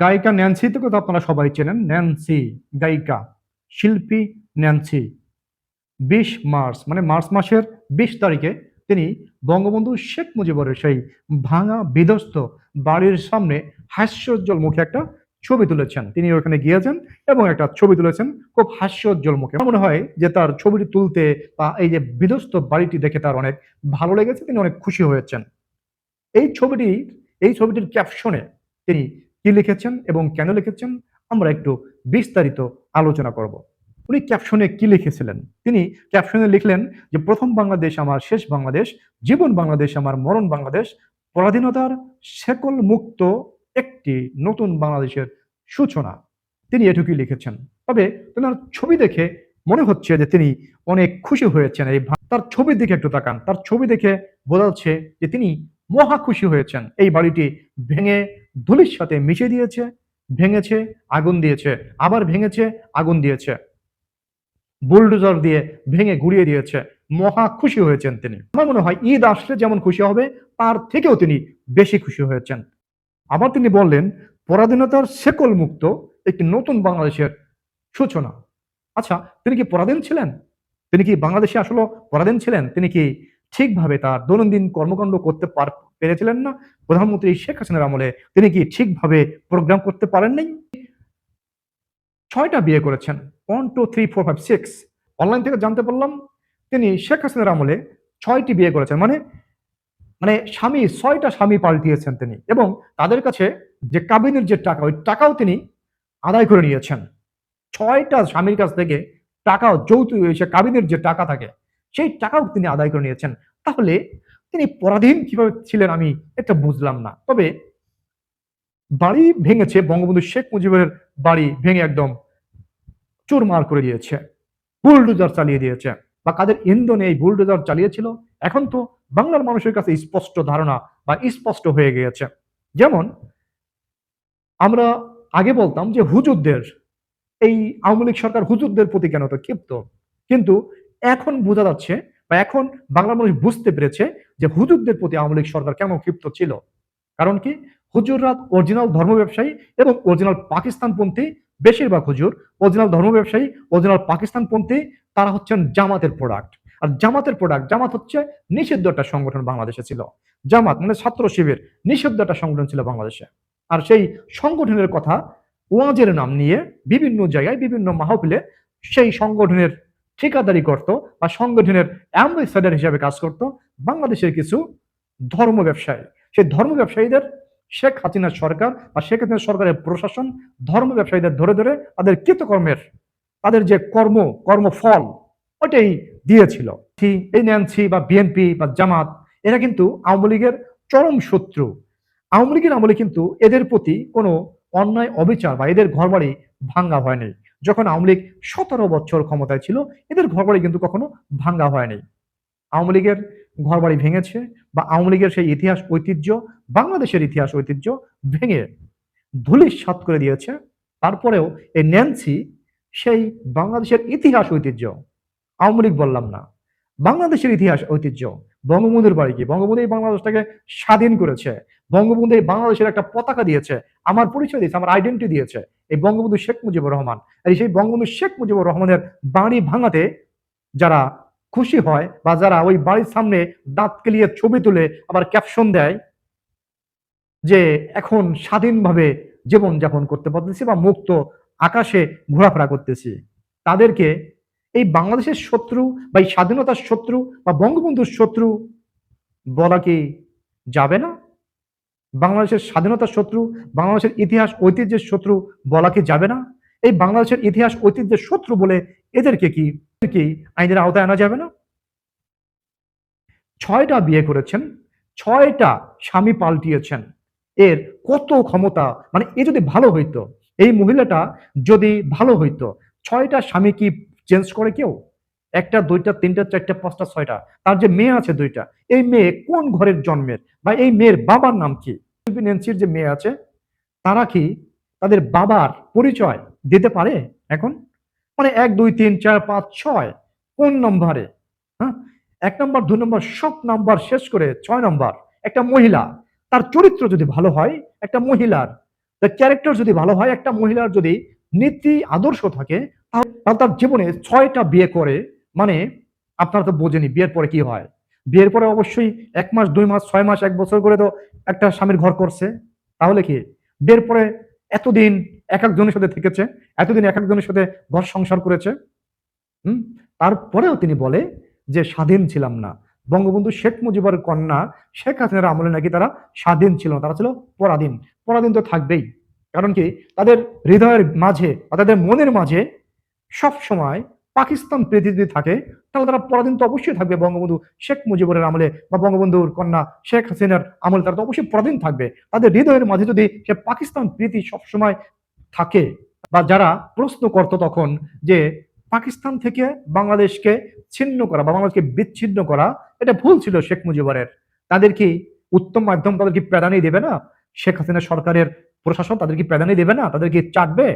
গায়িকা ন্যান্সি থেকে তো আপনারা সবাই চেনেন, ন্যান্সি গায়িকা, শিল্পী ন্যান্সি। বিশ মার্চ মানে মার্চ মাসের বিশ তারিখে তিনি বঙ্গবন্ধু শেখ মুজিবুরের সেই ভাঙা বিধ্বস্ত বাড়ির সামনে হাস্যোজ্জ্বল মুখে একটা ছবি তুলেছেন। তিনি ওখানে গিয়েছেন এবং একটা ছবি তুলেছেন খুব হাস্যোজ্জ্বল মুখে মনে হয় যে তার ছবিটি তুলতে বা এই যে বিধ্বস্ত বাড়িটি দেখে তার অনেক ভালো লেগেছে, তিনি অনেক খুশি হয়েছেন। এই ছবিটি, এই ছবিটির ক্যাপশনে তিনি কি লিখেছেন এবং কেন লিখেছেন, আমরা একটু বিস্তারিত আলোচনা করব। উনি ক্যাপশনে কি লিখেছিলেন? তিনি ক্যাপশনে লিখলেন যে, প্রথম বাংলাদেশ আমার, শেষ বাংলাদেশ, জীবন বাংলাদেশ আমার, মরণ বাংলাদেশ, পরাধীনতার শেকল মুক্ত একটি নতুন বাংলাদেশের সূচনা। তিনি এটুকুই লিখেছেন। তবে তেনার ছবি দেখে মনে হচ্ছে যে, তিনি অনেক খুশি হয়েছেন এই তার ছবির দিকে একটু তাকান। তার ছবি দেখে বোঝা যাচ্ছে যে, তিনি মহা খুশি হয়েছেন। এই বাড়িটি ভেঙে ধুলির সাথে মিশে দিয়েছে, ভেঙেছে, আগুন দিয়েছে, আবার ভেঙেছে, আগুন দিয়েছে। বুলডোজার দিয়ে ভেঙে গুড়িয়ে দিয়েছে। মহা খুশি হয়েছেন তিনি। আমার মনে হয় ঈদ আসলে যেমন খুশি হবে, তার থেকেও তিনি বেশি খুশি হয়েছেন। আবার তিনি বললেন, পরাধীনতার শেকল মুক্ত একটি নতুন বাংলাদেশের সূচনা। আচ্ছা তিনি কি পরাধীন ছিলেন? তিনি কি বাংলাদেশে আসলে পরাধীন ছিলেন? তিনি কি ঠিকভাবে তার দৈনন্দিন কর্মকাণ্ড করতে পার পেরেছিলেন না। প্রধানমন্ত্রী শেখ হাসিনার আমলে তিনি কি ঠিকভাবে প্রোগ্রাম করতে পারেন নাই ছয়টা বিয়ে করেছেন। One two three four five six online থেকে জানতে পারলাম, তিনি শেখ হাসিনার আমলে ছয়টি বিয়ে করেছেন। মানে মানে স্বামী, ছয়টা স্বামী পাল্টিয়েছেন তিনি এবং তাদের কাছে যে কাবিনের যে টাকা, ওই টাকাও তিনি আদায় করে নিয়েছেন। ছয়টা স্বামীর কাছ থেকে টাকা, যৌতুক কাবিনের যে টাকা থাকে, সেই টাকাও তিনি আদায় করে নিয়েছেন। তাহলে তিনি পরাধীন কীভাবে ছিলেন আমি এটা বুঝলাম না। তবে বাড়ি ভেঙেছে, বঙ্গবন্ধু শেখ মুজিবের বাড়ি ভেঙে একদম চুরমার করে দিয়েছে, বুলডোজার চালিয়ে দিয়েছে বা কাদের ইন্ধনে এই বুলডোজার চালিয়েছিল। এখন তো বাংলার মানুষের কাছে স্পষ্ট ধারণা বা স্পষ্ট হয়ে গিয়েছে। যেমন আমরা আগে বলতাম যে হুজুরদের, এই আওয়ামী লীগ সরকার হুজুরদের প্রতি কেন তো ক্ষিপ্ত? কিন্তু এখন বোঝা যাচ্ছে বা এখন বাংলার মানুষ বুঝতে পেরেছে যে হুজুরদের প্রতি আওয়ামী লীগ সরকার কেন ক্ষিপ্ত ছিল। কারণ কি? হুজুররা অরিজিনাল ধর্ম ব্যবসায়ী এবং অরিজিনাল পাকিস্তানপন্থী, বেশিরভাগ হুজুর অরিজিনাল ধর্ম ব্যবসায়ী অরিজিনাল পাকিস্তানপন্থী, তারা হচ্ছেন জামাতের প্রোডাক্ট আর জামাতের প্রোডাক্ট জামাত হচ্ছে নিষিদ্ধ একটা সংগঠন বাংলাদেশে ছিল। জামাত মানে ছাত্র শিবির, নিষিদ্ধ একটা সংগঠন ছিল বাংলাদেশে। আর সেই সংগঠনের কথা ওয়াজের নাম নিয়ে বিভিন্ন জায়গায় বিভিন্ন মাহফিলে সেই সংগঠনের ঠিকাদারি করত বা সংগঠনের অ্যাম্বাসেডার হিসেবে কাজ করত, বাংলাদেশের কিছু ধর্ম ব্যবসায়ী। সেই ধর্ম ব্যবসায়ীদের শেখ হাসিনার সরকার বা শেখ হাসিনার সরকারের প্রশাসন ধর্ম ব্যবসায়ীদের ধরে ধরে তাদের কৃতকর্মের, তাদের যে কর্ম, কর্মফল, ওটাই দিয়েছিল। এই ন্যান্সি বা বিএনপি বা জামাত, এরা কিন্তু আওয়ামী লীগের চরম শত্রু। আওয়ামী লীগের আমলে কিন্তু এদের প্রতি কোনো অন্যায়, অবিচার বা এদের ঘরবাড়ি ভাঙ্গা হয়নি। যখন আওয়ামী লীগ সতেরো বছর ক্ষমতায় ছিল, এদের ঘরবাড়ি কিন্তু কখনো ভাঙ্গা হয়নি। আওয়ামী লীগের ঘরবাড়ি ভেঙেছে বা আওয়ামী লীগের সেই ইতিহাস, ঐতিহ্য, বাংলাদেশের ইতিহাস, ঐতিহ্য ভেঙে ধুলিস সাত করে দিয়েছে। তারপরেও এই ন্যান্সি, সেই বাংলাদেশের ইতিহাস, ঐতিহ্য, আওয়ামী লীগ বললাম না, বাংলাদেশের ইতিহাস, ঐতিহ্য, বঙ্গবন্ধুর বাড়ি কি? বঙ্গবন্ধু এই বাংলাদেশটাকে স্বাধীন করেছে, বঙ্গবন্ধু এই বাংলাদেশের একটা পতাকা দিয়েছে, আমার পরিচয় দিয়েছে, আমার আইডেন্টি দিয়েছে। এই বঙ্গবন্ধু শেখ মুজিবুর রহমান। আর সেই বঙ্গবন্ধু শেখ মুজিবুর রহমানের বাড়ি ভাঙাতে যারা খুশি হয় বা যারা ওই বাড়ির সামনে দাঁত কেলিয়ে ছবি তুলে আবার ক্যাপশন দেয় যে এখন স্বাধীনভাবে জীবন যাপন করতে পারতেছি বা মুক্ত আকাশে ঘোরাফেরা করতেছি। তাদেরকে এই বাংলাদেশের শত্রু বা এই স্বাধীনতার শত্রু বা বঙ্গবন্ধুর শত্রু বলা কি যাবে না? বাংলাদেশের স্বাধীনতার শত্রু, বাংলাদেশের ইতিহাস ঐতিহ্যের শত্রু বলা কি যাবে না? এই বাংলাদেশের ইতিহাস ঐতিহ্যের শত্রু বলে এদেরকে কি কি আইনের আওতায় আনা যাবে না? ছয়টা বিয়ে করেছেন, ছয়টা স্বামী পাল্টিয়েছেন। এর কত ক্ষমতা? মানে এ যদি ভালো হইতো, এই মহিলাটা যদি ভালো হইতো, ছয়টা স্বামী কি চেঞ্জ করে কেউ? একটা, দুইটা, তিনটা, চারটা, পাঁচটা, ছয়টা। তার যে মেয়ে আছে দুইটা, এই মেয়ে কোন ঘরের জন্মের? বা এই মেয়ের বাবার নাম কি? শিল্পী যে মেয়ে আছে, তারা কি তাদের বাবার পরিচয় দিতে পারে এখন? মানে এক, দুই, তিন, চার, পাঁচ, ছয় কোন নম্বরে? হ্যাঁ? এক নম্বর দুই নম্বর, সব নাম্বার শেষ করে ছয় নম্বর। একটা মহিলা, তার চরিত্র যদি ভালো হয়, একটা মহিলার, তার ক্যারেক্টার যদি ভালো হয়, একটা মহিলার যদি নীতি, আদর্শ থাকে, তাহলে তার জীবনে ছয়টা বিয়ে করে মানে আপনারা তো বোঝেনি বিয়ের পরে কি হয়? বিয়ের পরে অবশ্যই এক মাস, দুই মাস, ছয় মাস, এক বছর করে তো একটা স্বামীর ঘর করছে, তাহলে কি? বিয়ের পরে এতদিন এক একজনের সাথে থেকেছে, এতদিন এক একজনের সাথে ঘর সংসার করেছে। হুম? তারপরেও তিনি বলে যে, স্বাধীন ছিলাম না। বঙ্গবন্ধু শেখ মুজিবুর কন্যা শেখ হাসিনার আমলে নাকি তারা স্বাধীন ছিল না, তারা ছিল পরাধীন। পরাধীন তো থাকবেই। কারণ কি? তাদের হৃদয়ের মাঝে বা তাদের মনের মাঝে সব সময় পাকিস্তান প্রীতি থাকে, তাহলে তারা পরাধীন তো অবশ্যই থাকবে বঙ্গবন্ধু শেখ মুজিবুরের আমলে বা বঙ্গবন্ধুর কন্যা শেখ হাসিনার আমলে তারা তো অবশ্যই পরাধীন থাকবে। তাদের হৃদয়ের মাঝে যদি সে পাকিস্তান প্রীতি সবসময় থাকে বা যারা প্রশ্ন করতো তখন যে পাকিস্তান থেকে বাংলাদেশকে ছিন্ন করা বা বাংলাদেশকে বিচ্ছিন্ন করা, এটা ভুল ছিল শেখ মুজিবুরের। তাদের কি উত্তম মাধ্যম তাদের কি প্রাধান্য দেবে না? শেখ হাসিনা সরকারের প্রশাসন তাদের কি প্রাধান্য দেবে না? তাদের কি চাটবে?